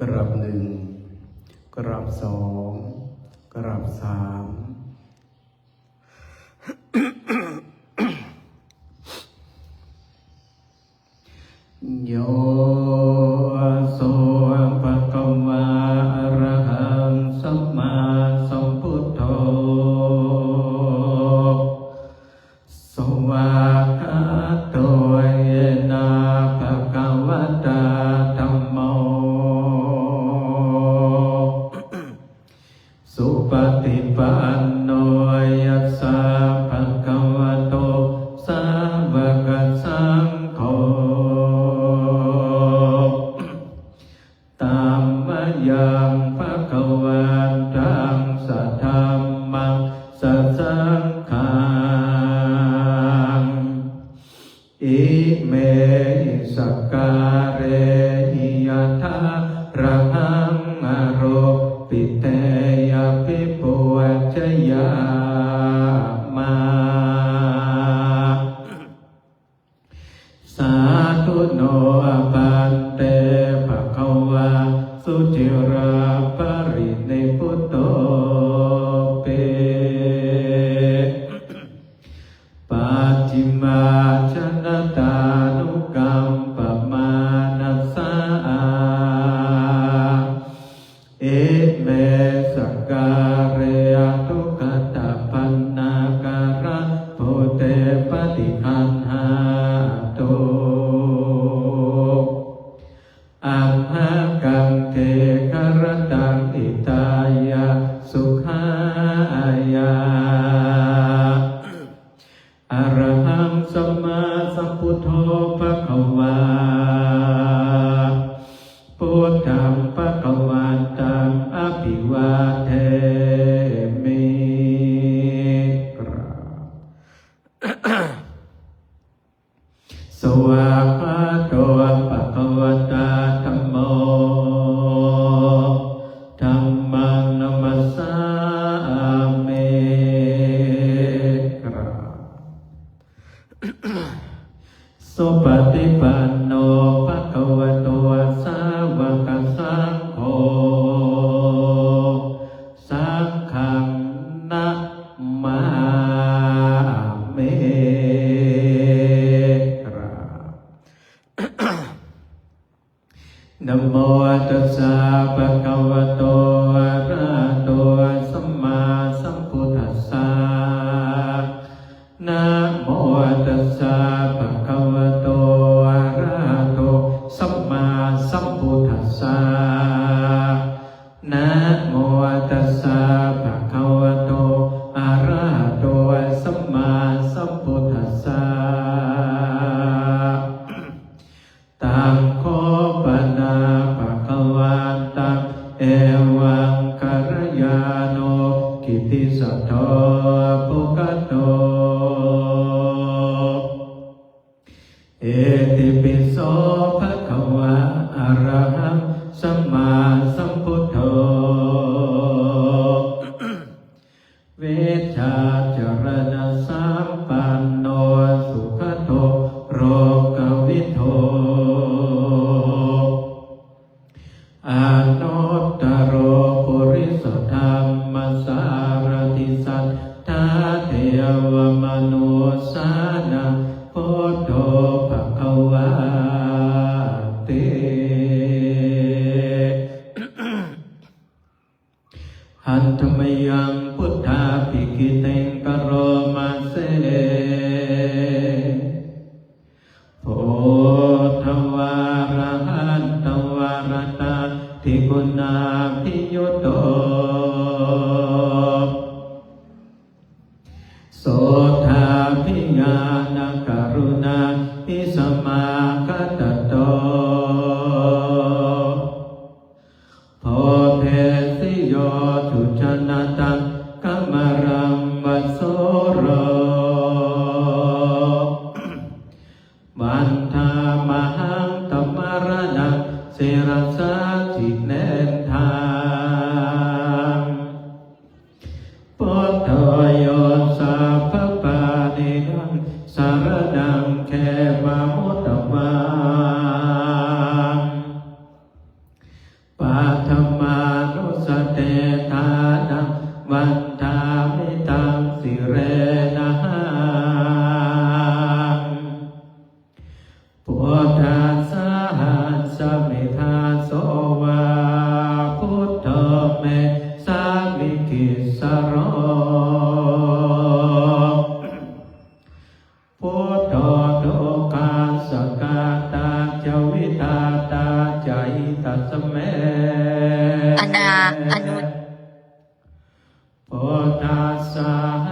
กราบหนึ่งกราบสองกราบสาม and they put งปะกวาตังอภิวา นโมตัสสะภะคะวะโตอะระหะโตสัมมาสัมพุทธัสสะนะโมตัสสะภะคะ เอเตปิโสภะคะวะอะระหังสัมมาสัมพุทโธเวชาจรณะสัม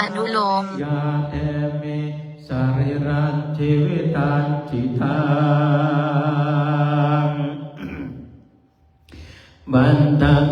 อนุโลมสริรัตชีวิตันจิตังบันทัง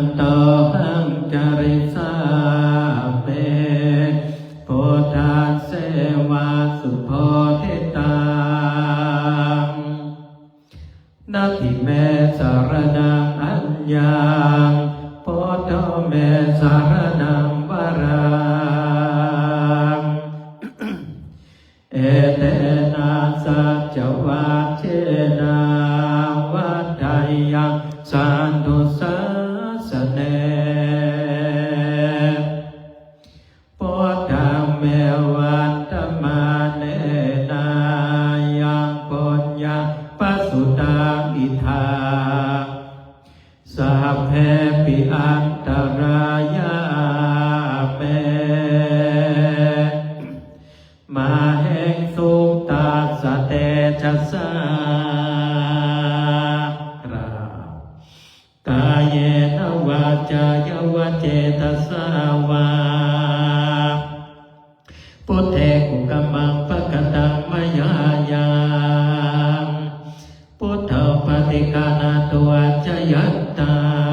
จยตา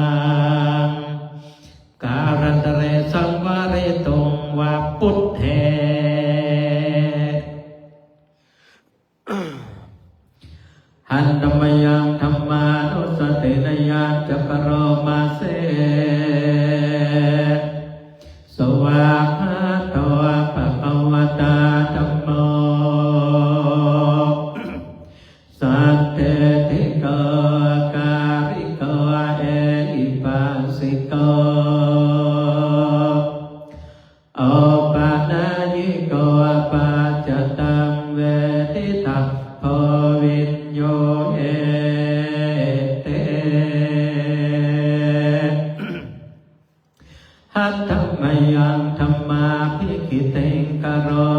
ทัมมยังธรรมาพิคิเตงกโรอ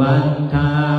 วันทา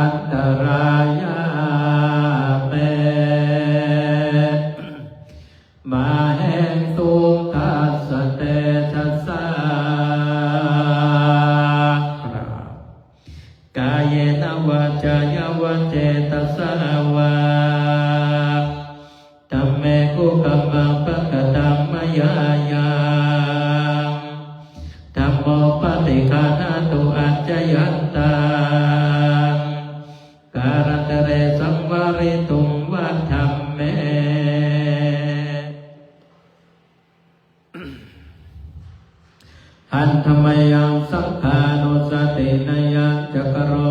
ันตรายา chaparrón.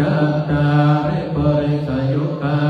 จัตตาริปริสยุกา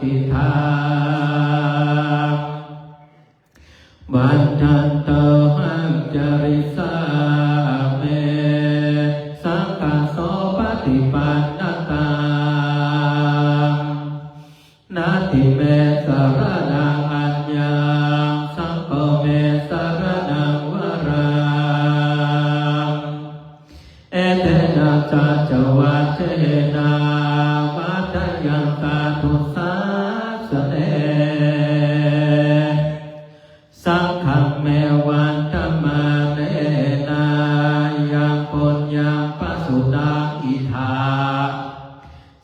ฏิทา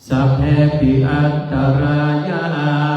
สัพเพปิอัตตรายา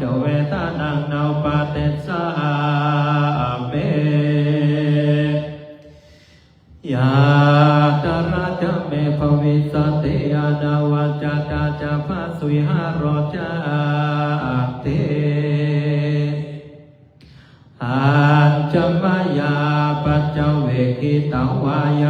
จเวทานังนาปาเตสาเมยาตระจเมภวิสติอนาวัจจาจภาสุยหารจาเตอาจมายาปัจเวกิตาวาย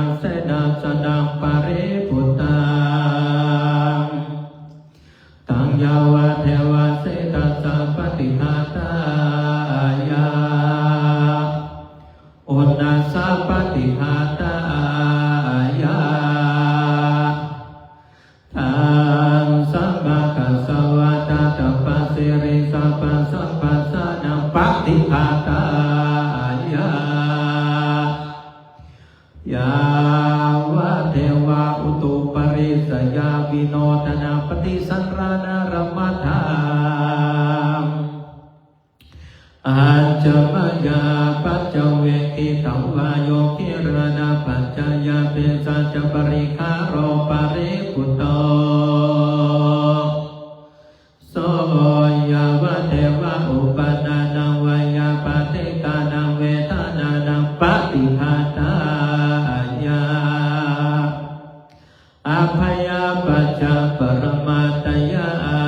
ยาปัจจปรมาตยา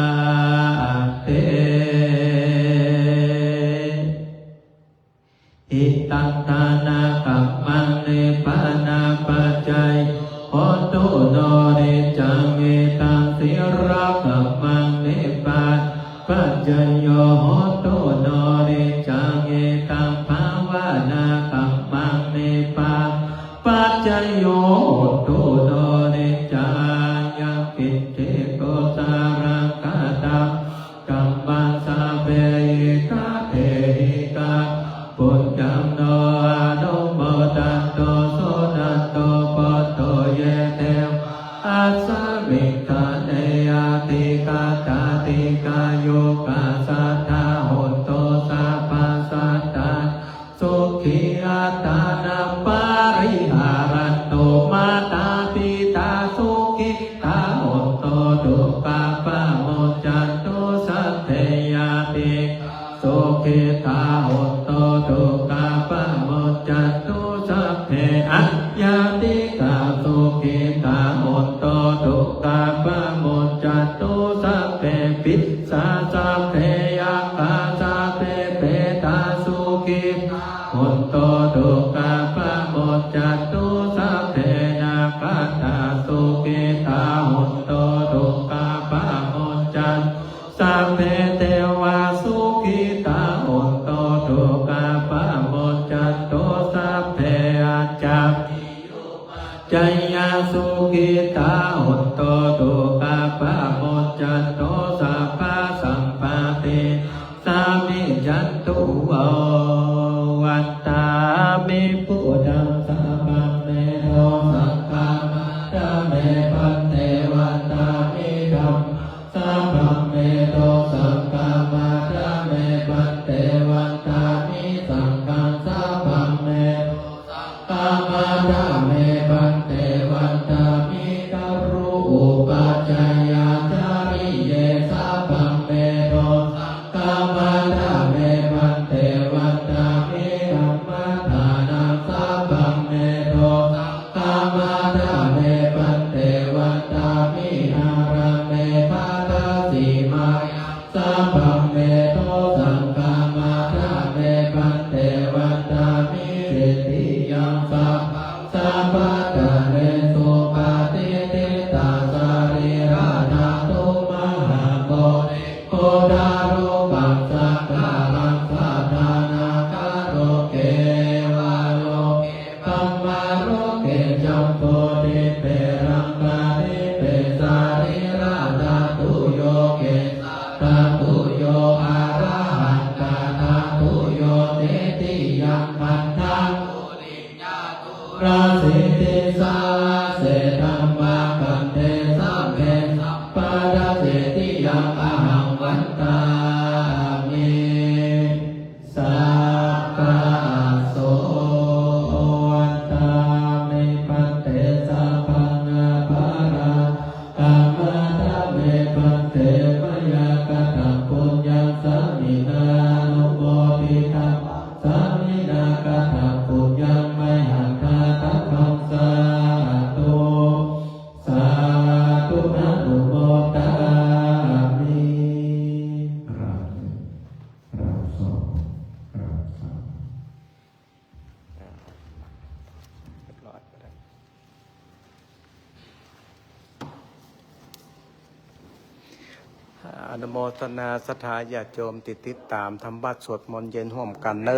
อนุโมทนาสถาญาติโยมติดติดตามทำบัตรสวดมนต์เย็นห่วมกันเน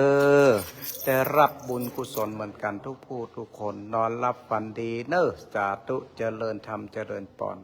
อได้รับบุญกุศลเหมือนกันทุกผู้ทุกคนนอนรับฝันดีเนอสาธุเจริญธรรมเจริญปอน